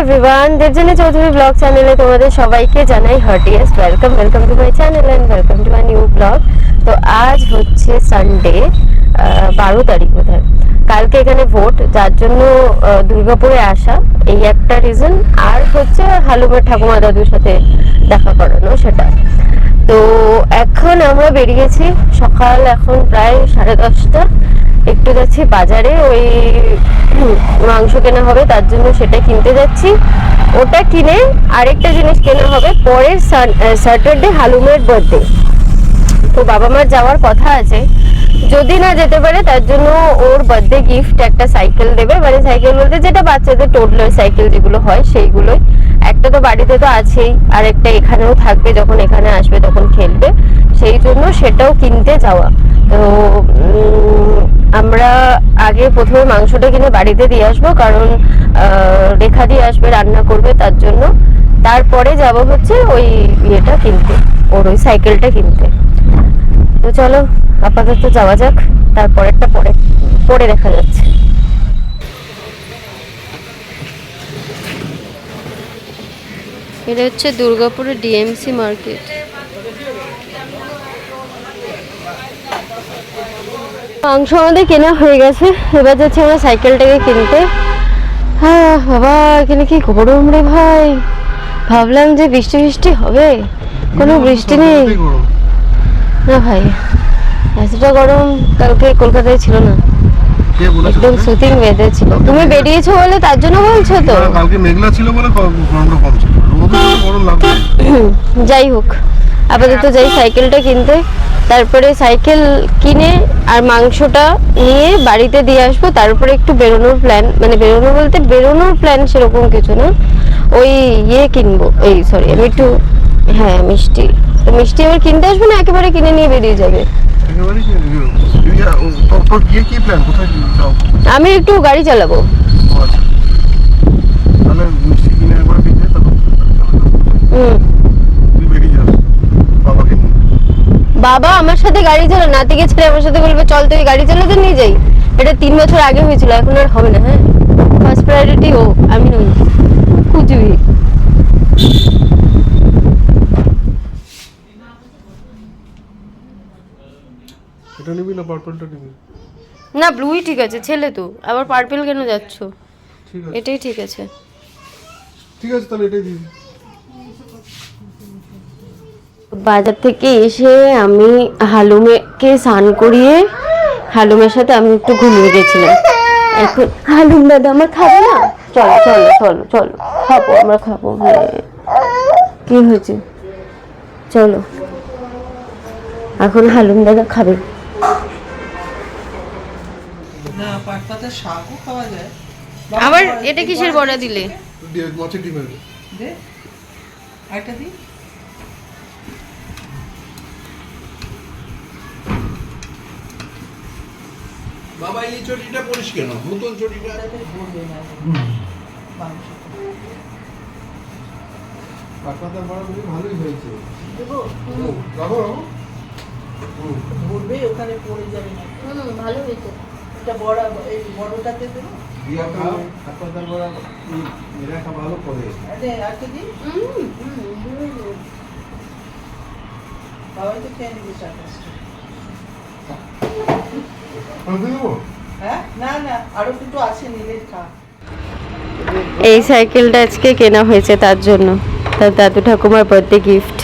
Everyone Debjani Chowdhury blog চ্যানেলে তোমাদের সবাইকে জানাই heartiest welcome welcome to my channel and welcome to my new blog তো আজ হচ্ছে সানডে বারো তারিখ বোধ কালকে এখানে ভোট যার জন্য দুর্গাপুরে আসা, এই একটা রিজন আর হচ্ছে হালুমের ঠাকুমা দাদুর সাথে দেখা করানো সেটা। তো এখন আমরা বেরিয়েছি সকাল এখন প্রায় সাড়ে দশটা। একটু যাচ্ছি বাজারে, ওই মাংস কেনা হবে, তার জন্য সেটা কিনতে যাচ্ছি। ওটা কিনে আরেকটা জিনিস কেনা হবে, পরের স্যাটারডে হালুমের বার্থডে তো বাবা মার যাওয়ার কথা আছে। যদি না যেতে পারে, তার জন্য ওর বার্থডে গিফট একটা সাইকেল দেবে। মানে সাইকেল বলতে যেটা বাচ্চাদের টোডলার সাইকেল যেগুলো হয়, সেইগুলোই। একটা তো বাড়িতে তো আছেই, আর একটা এখানেও থাকবে, যখন এখানে আসবে তখন খেলবে। সেই জন্য সেটাও কিনতে যাওয়া। তো আমরা আগে প্রথমে মাংসটা কিনে বাড়িতে দিয়ে আসব, কারণ রেখা দিয়ে আসবে, রান্না করবে তার জন্য। তারপরে যাব হচ্ছে ওই ইয়েটা কিনতে, ওর ওই সাইকেলটা কিনতে। তো চলো, আপাতত যাওয়া যাক, তারপরেরটা পরে পরে দেখা যাচ্ছে। এটা হচ্ছে দুর্গাপুরের ডিএমসি মার্কেট। মাংস আমাদের কেনা হয়ে গেছে। এবার যাচ্ছি আমরা সাইকেলটাকে কিনতে। হ্যাঁ বাবা এখানে কি গরম রে ভাই? ভাবলাম যে বৃষ্টি বৃষ্টি হবে। কোনো বৃষ্টি নেই। না ভাই এতটা গরম কালকে কলকাতায় ছিল না। একদম? সুতিং ওয়েদার ছিল। তুমি বেরিয়েছো বলে তার জন্য বলছো তো? কালকে মেঘলা ছিল বলে গরমটা কম ছিল। যাই হোক। আপাতত যাই সাইকেলটা কিনতে তারপরে সাইকেল কিনে আর মাংসটা নিয়ে বাড়িতে দিয়ে আসব তারপরে একটু বেরোনোর প্ল্যান মানে বেরোনো বলতে বেরোনোর প্ল্যান সেরকম কিছু না ওই ইয়ে কিনবো এই সরি আমি একটু হ্যাঁ মিষ্টি তো মিষ্টি আবার কিনতে আসব না একেবারে কিনে নিয়ে বেরিয়ে যাবে। আমি একটু গাড়ি চালাবো। তোর তোর গিয়ে কি প্ল্যান কোথায় কি যাও আমি একটু গাড়ি চালাবো ও আচ্ছা তাহলে মিষ্টি কিনে একবার বিকে তখন হুম তুই বেরিয়ে যাস বাবাকে নিয়ে বাবা আমার সাথে গাড়ি চালা নাতিকে ছেড়ে আমার সাথে বলবে চল তুই গাড়ি চালাতে নিয়ে যাই। এটা তিন বছর আগে হয়েছিল এখন আর হবে না হ্যাঁ? ফার্স্ট প্রায়োরিটি ও আমি নই কুচবি এটা নিবি না পার্পলটা নিবি? না ব্লুই ঠিক আছে ছেলে তো আবার পার্পেল কেন যাচ্ছ? এটাই ঠিক আছে। ঠিক আছে তাহলে এটাই দিবি বাজার থেকে এসে আমি হালুমেকে স্নান করিয়ে হালুমের সাথে আমি একটু ঘুমিয়ে গেছিলাম। এখন হালুম দাদা আমার খাবে না? চলো চলো চলো চলো খাব আমরা খাব। হ্যাঁ। কি হয়েছে? চলো। এখন হালুম দাদা খাবে। আবার এটা কিসের বড়া দিলে? মাছের ডিমের দে। আরেকটা দিই? বাবা এই চটিটা পরিস কেন? নতুন চটিটা? তাতে ভরবে না মাংস পাতা ভালোই হয়েছে। দেবো? রাখো ওখানে পড়ে যাবে। না ভালো হয়েছে। এটা বড় এই বড়টাতে দেবো? দিয়া খাও পাতা বড়া এরা ভালো করে। বাবাই তো খেয়ে নিবি চারপাশটা এই সাইকেলটা আজকে কেনা হয়েছে তার জন্য। তার দাদু ঠাকুমার বার্থডে গিফট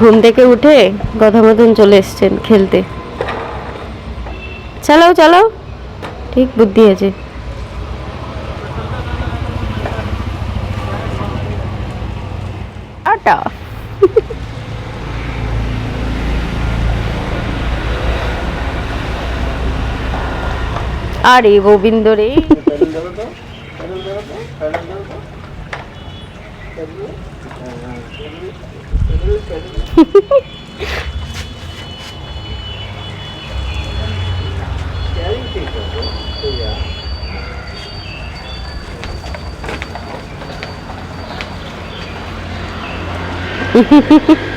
ঘুম থেকে উঠে কথা মতন চলে এসছেন খেলতে। চালাও চালাও। ঠিক বুদ্ধি আছে। আটা। আরে গোবিন্দ রে Hehehehe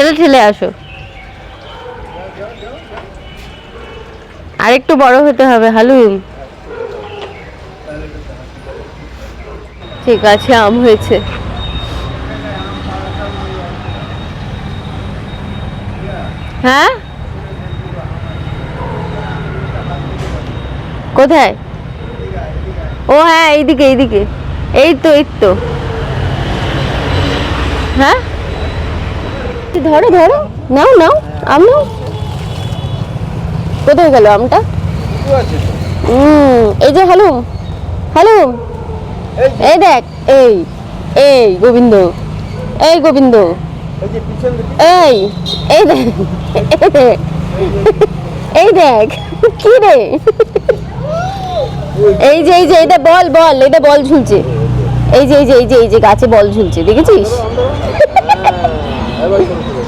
ঠেলে ঠেলে আসো। আর একটু বড় হতে হবে, হালুম। ঠিক আছে, আম হয়েছে। হ্যাঁ? কোথায়? ও হ্যাঁ এইদিকে এইদিকে। এই তো এই তো। হ্যাঁ? ধরো ধরো। নাও নাও, আম নাও। কোথায় গেল আমটা? হুম, এই যে হালুম হালুম। এই দেখ, এই এই গোবিন্দ এই গোবিন্দ। এই এই দেখ এই দেখ, কি রে? এই যে এই যে এটা বল বল এটা বল ঝুলছে। এই যে এই যে এই যে এই যে গাছে বল ঝুলছে, দেখেছিস এবার শুরু করো।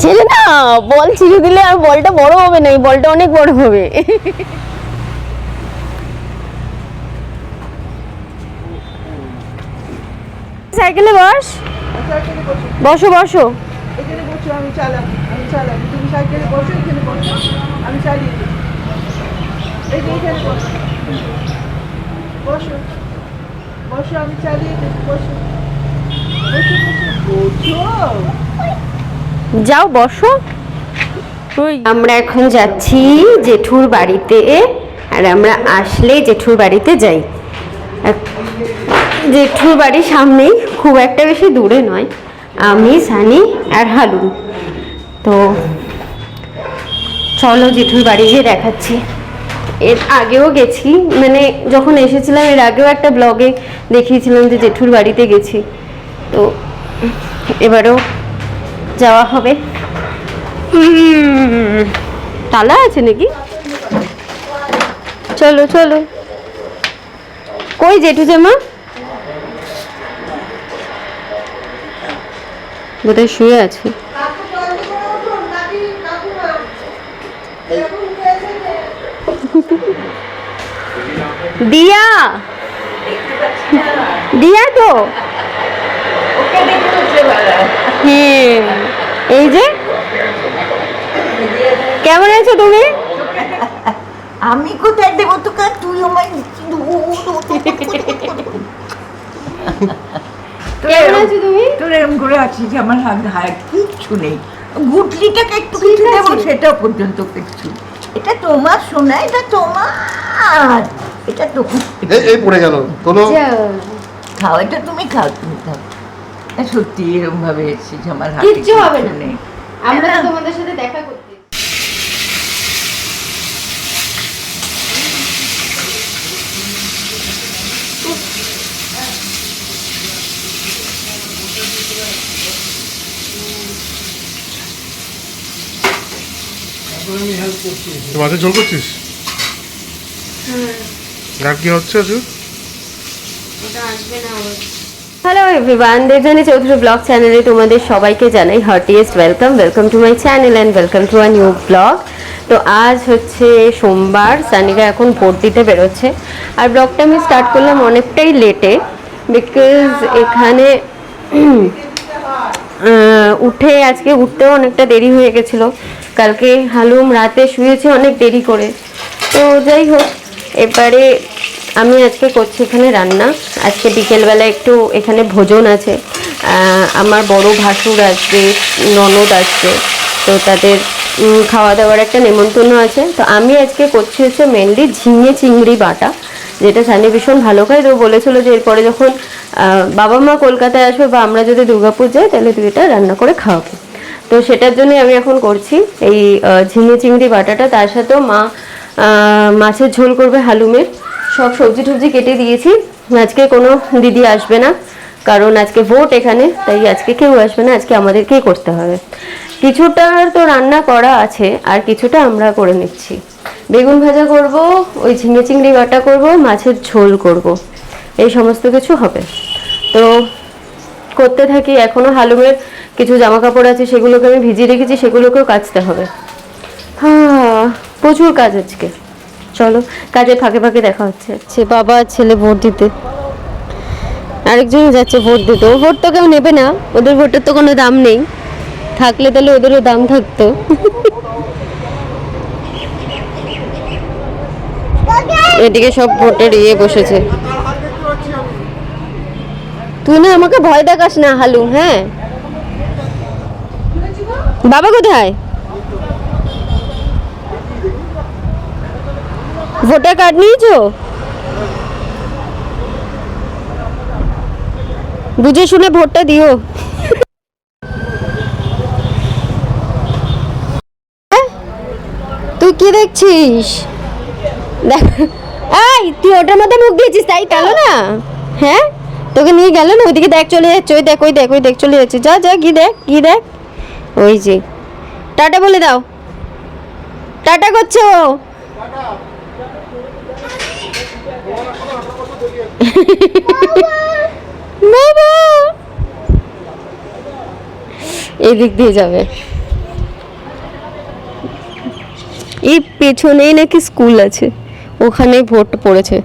ছেড়ে না বল ছিঁড়ে দিলে আর বলটা বড় হবে না এই বলটা অনেক বড় হবে। সাইকেলে বস। বসো বসো। বসো এখানে বসো আমি আমি তুমি সাইকেলে বসো এখানে বসো। আমি চালিয়ে এই যে এখানে বসো। বসো। বসো আমি চালিয়ে বসো বসো। যাও বসো। আমরা এখন যাচ্ছি জেঠুর বাড়িতে, আর আমরা আসলে জেঠুর বাড়িতে যাই। জেঠুর বাড়ির সামনেই, খুব একটা বেশি দূরে নয়, আমি, সানি আর হালু তো চলো জেঠুর বাড়ি গিয়ে দেখাচ্ছি। এর আগেও গেছি মানে যখন এসেছিলাম, এর আগেও একটা ব্লগে দেখিয়েছিলাম যে জেঠুর বাড়িতে গেছি। তো এবারও যাওয়া হবে। তালা আছে নাকি? চলো চলো। কই জেঠু জামা? বোধহয় শুয়ে আছে। দিয়া! দিয়া তো। হ্যাঁ। এই যে? কেমন আছো তুমি আমি কোথায় দেবো তোকে তুই আমায় কেমন আছো তুমি তোর এরকম করে আছিস যে আমার হাত হায় কিচ্ছু নেই গুটলিটাকে একটু কিছু দেবো আছে। পর্যন্ত কিচ্ছু এটা তোমার সোনা এটা তোমার এটা তো এই পড়ে গেল কোনো খাও এটা তুমি খাও তুমি খাও সত্যি এরকম ভাবে এসেছিস আমার হাতে কিচ্ছু হবে না। নেই আমরা তো তোমাদের সাথে দেখা করতে তুই মাছের ঝোল করছিস? আর কি হচ্ছে আজু hello everyone Debjani Chowdhury blog চ্যানেলে তোমাদের সবাইকে জানাই heartiest welcome welcome to my channel and welcome to a new blog তো আজ হচ্ছে সোমবার সানিকা এখন ভোট দিতে বেরোচ্ছে। আর ব্লগটা আমি স্টার্ট করলাম অনেকটাই লেটে বিকজ এখানে উঠে আজকে উঠতেও অনেকটা দেরি হয়ে গেছিল। কালকে হালুম রাতে শুয়েছে, অনেক দেরি করে। তো যাই হোক, এবারে আমি আজকে করছি এখানে রান্না। আজকে বিকেলবেলা একটু এখানে ভোজন আছে। আমার বড় ভাসুর আসবে, ননদ আসবে, তো তাদের খাওয়া দাওয়ার একটা নেমন্তন্ন আছে। তো আমি আজকে করছি হচ্ছে মেনলি ঝিঙে চিংড়ি বাটা, যেটা সানি ভীষণ ভালো খায় তো বলেছিল যে এরপরে যখন বাবা মা কলকাতায় আসবে বা আমরা যদি দুর্গাপুর যাই, তাহলে তুই এটা রান্না করে খাওয়াবো। তো সেটার জন্য আমি এখন করছি। এই ঝিঙে চিংড়ি বাটাটা, তার সাথেও মা মাছের ঝোল করবে হালুমের। সব সবজি টবজি কেটে দিয়েছি। আজকে কোনো দিদি আসবে না, কারণ আজকে ভোট এখানে, তাই আজকে কেউ আসবে না, আজকে আমাদেরকেই করতে হবে। কিছুটা তো রান্না করা আছে, আর কিছুটা আমরা করে নিচ্ছি। বেগুন ভাজা করব, ওই ঝিঙে চিংড়ি বাটা করব, মাছের ঝোল করব। এই সমস্ত কিছু হবে। তো করতে থাকি এখনও হালুমের কিছু জামা কাপড় আছে, সেগুলোকে আমি ভিজিয়ে রেখেছি, সেগুলোকেও কাচতে হবে। হ্যাঁ প্রচুর কাজ আজকে। চলো, কাজে ফাঁকে ফাঁকে দেখা হচ্ছে। সে বাবা ছেলে ভোট দিতে। আরেকজন যাচ্ছে ভোট দিতে। ও ভোট তো কেউ নেবে না। ওদের ভোটের তো কোনো দাম নেই। থাকলে তাহলে ওদেরও দাম থাকতো। এদিকে সব ভোটের ইয়ে বসেছে। তুই না আমাকে ভয় দেখাস না, হালু হ্যাঁ? বাবা কোথায়? ভোটার কার্ড নিয়েছো? বুঝে শুনে ভোটটা দিও। হ্যাঁ? তুই কি দেখছিস? দেখ। তুই ওটার মধ্যে মুখ দিয়েছিস, তাই গেল না? হ্যাঁ? তোকে নিয়ে গেল না? ওইদিকে দেখ, চলে যাচ্ছে। ওই দেখ ওই দেখ ওই দেখ, চলে যাচ্ছে। যা যা কি দেখ কি দেখ। ওই যে। টাটা বলে দাও। টাটা করছ? বাবা। এদিক দিয়ে যাবে। এই পেছনেই নাকি স্কুল আছে। ওখানেই ভোট পড়েছে।